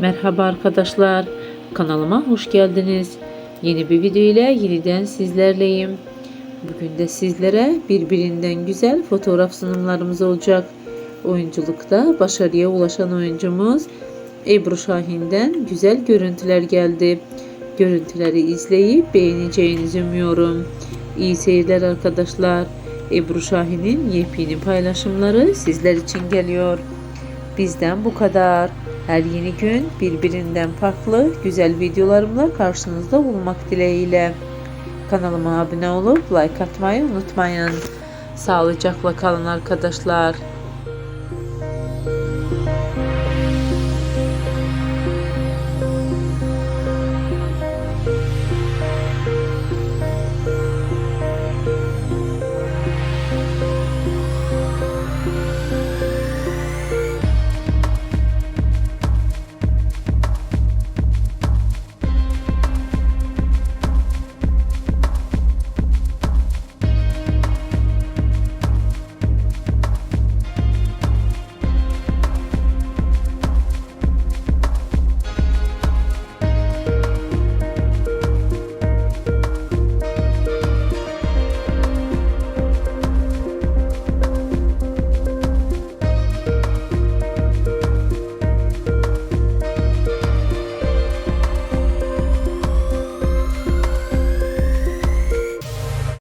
Merhaba arkadaşlar, kanalıma hoş geldiniz. Yeni bir video ile yeniden sizlerleyim. Bugün de sizlere birbirinden güzel fotoğraf sunumlarımız olacak. Oyunculukta başarıya ulaşan oyuncumuz Ebru Şahin'den güzel görüntüler geldi. Görüntüleri izleyip beğeneceğinizi umuyorum. İyi seyirler arkadaşlar. Ebru Şahin'in yepyeni paylaşımları sizler için geliyor. Bizden bu kadar. Her yeni gün birbirinden farklı güzel videolarımla karşınızda olmak dileğiyle. Kanalıma abone olup like atmayı unutmayın. Sağlıcakla kalın arkadaşlar.